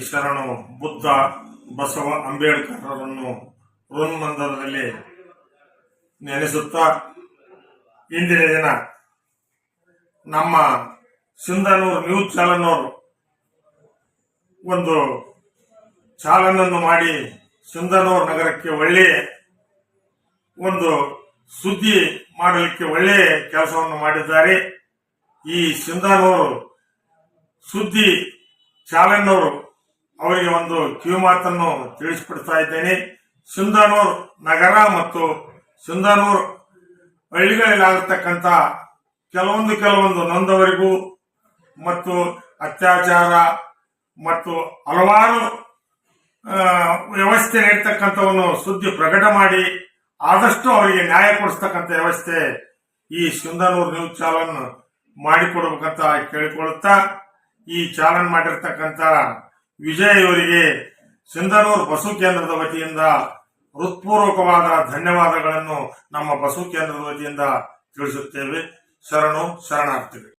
ಶರಣು ಬುದ್ಧ ಬಸವ ಅಂಬೇಡ್ಕರ್ರನ್ನು ಋನ್ಮಂದಿರದಲ್ಲಿ ನೆನೆಸುತ್ತಾ ಇಂದಿನ ದಿನ ನಮ್ಮ ಸಿಂಧನೂರು ನ್ಯೂಸ್ ಚಾಲನ್ನವರು ಒಂದು ಚಾಲನನ್ನು ಮಾಡಿ ಸಿಂಧನೂರು ನಗರಕ್ಕೆ ಒಳ್ಳೆಯ ಒಂದು ಸುದ್ದಿ ಮಾಡಲಿಕ್ಕೆ ಒಳ್ಳೆಯ ಕೆಲಸವನ್ನು ಮಾಡಿದ್ದಾರೆ. ಈ ಸಿಂಧನೂರು ಸುದ್ದಿ ಚಾಲನ್ನವರು ಅವರಿಗೆ ಒಂದು ಕಿವಿ ಮಾತನ್ನು ತಿಳಿಸಿಕೊಡ್ತಾ ಇದ್ದೇನೆ. ಸುಂದನೂರ್ ನಗರ ಮತ್ತು ಸಿಂಧನೂರು ಹಳ್ಳಿಗಳಲ್ಲಾಗತಕ್ಕಂಥ ಕೆಲವೊಂದು ಕೆಲವೊಂದು ನೊಂದವರಿಗೂ ಮತ್ತು ಅತ್ಯಾಚಾರ ಮತ್ತು ಹಲವಾರು ವ್ಯವಸ್ಥೆ ನೀಡ್ತಕ್ಕಂಥವನ್ನು ಸುದ್ದಿ ಪ್ರಕಟ ಮಾಡಿ ಆದಷ್ಟು ಅವರಿಗೆ ನ್ಯಾಯ ಕೊಡಿಸ್ತಕ್ಕಂಥ ವ್ಯವಸ್ಥೆ ಈ ಸುಂದನೂರ್ ನ್ಯೂಸ್ ಚಾಲನ್ ಮಾಡಿಕೊಡ್ಬೇಕಂತ ಕೇಳಿಕೊಳ್ಳುತ್ತಾ ಈ ಚಾಲನ್ ಮಾಡಿರ್ತಕ್ಕಂಥ ವಿಜಯ್ ಇವರಿಗೆ ಸಿಂಧನೂರು ಬಸು ಕೇಂದ್ರದ ವತಿಯಿಂದ ಹೃತ್ಪೂರ್ವಕವಾದ ಧನ್ಯವಾದಗಳನ್ನು ನಮ್ಮ ಬಸು ಕೇಂದ್ರದ ವತಿಯಿಂದ ತಿಳಿಸುತ್ತೇವೆ. ಶರಣು, ಶರಣಾರ್ಥಿಗಳು.